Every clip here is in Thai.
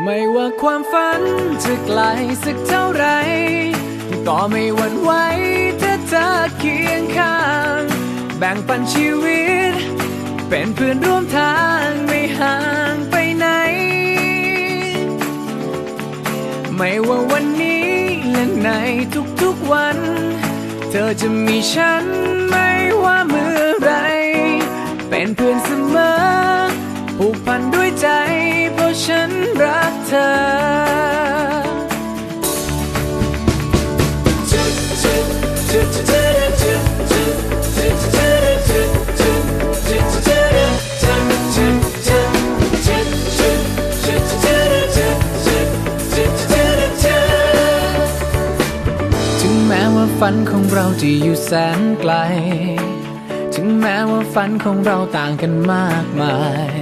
ไม่ว่าความฝันจะไกลสักเท่าไร ก็ไม่หวั่นไหวถ้าเธอเคียงข้าง แบ่งปันชีวิต เป็นเพื่อนร่วมทางไม่ห่างไปไหน ไม่ว่าวันนี้และในทุกๆวัน เธอจะมีฉันไหม ฝันของเราจะอยู่แสนไกล ถึงแม้ว่าฝันของเราต่างกันมากมาย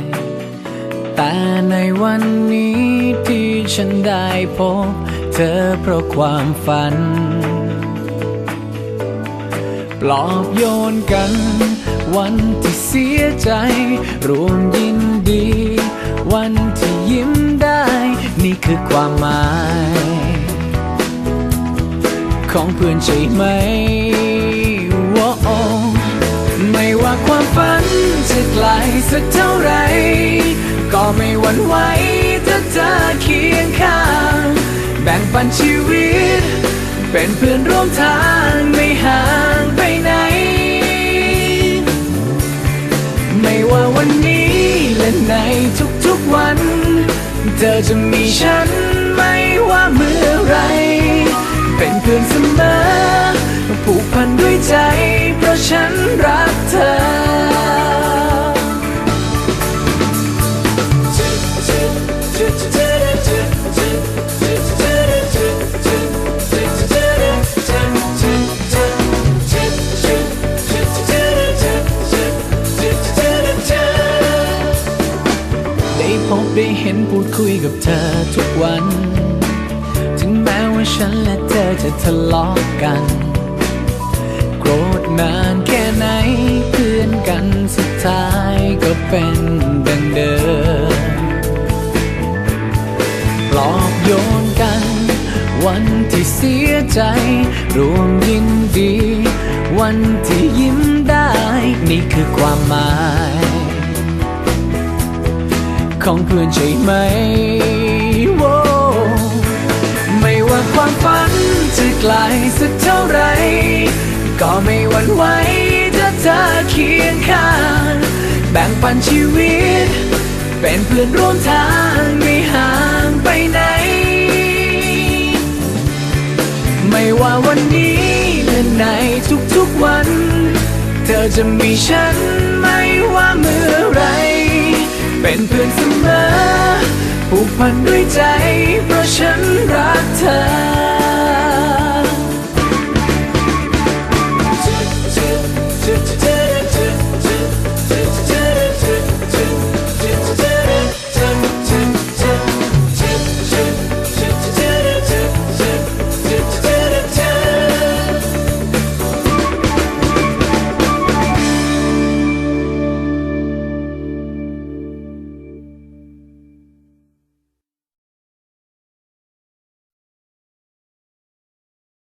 แต่ในวันนี้ที่ฉันได้พบ เธอเพราะความฝัน ปลอบโยนกัน วันที่เสียใจ รวมยินดี วันที่ยิ้มได้ นี่คือความหมาย ของเพื่อนใช่ไหมว้าไม่ว่าความฝันจะไกลสักเท่าไร ก็ไม่หวั่นไหวถ้าเธอเคียงข้าง แบ่งปันชีวิต เป็นเพื่อนร่วมทางไม่ห่างไปไหน ไม่ว่าวันนี้และในทุกๆวัน เธอจะมีฉันไม่ว่าเมื่อไร เป็นเพื่อนเสมอผูกพันด้วยใจ เพราะฉันรักเธอ ได้พบได้เห็นพูดคุยกับเธอทุกวัน ว่าฉันและเธอจะทะเลาะกัน โกรธนานแค่ไหนเพื่อนกันสุดท้ายก็เป็นดังเดิมปลอบโยนกัน วันที่เสียใจ รวมยินดี วันที่ยิ้มได้ นี่คือความหมาย ของเพื่อนใช่ไหม ไม่ว่าความฝันจะไกลสักเท่าไร ก็ไม่หวั่นไหวถ้าเธอเคียงข้างแบ่งปันชีวิต เป็นเพื่อนร่วมทางไม่ห่างไปไหน ไม่ว่าวันนี้และในทุกๆวัน เธอจะมีฉันไม่ว่าเมื่อไร เป็นเพื่อนเสมอ ผูกพันด้วยใจ เพราะฉันรักเธอ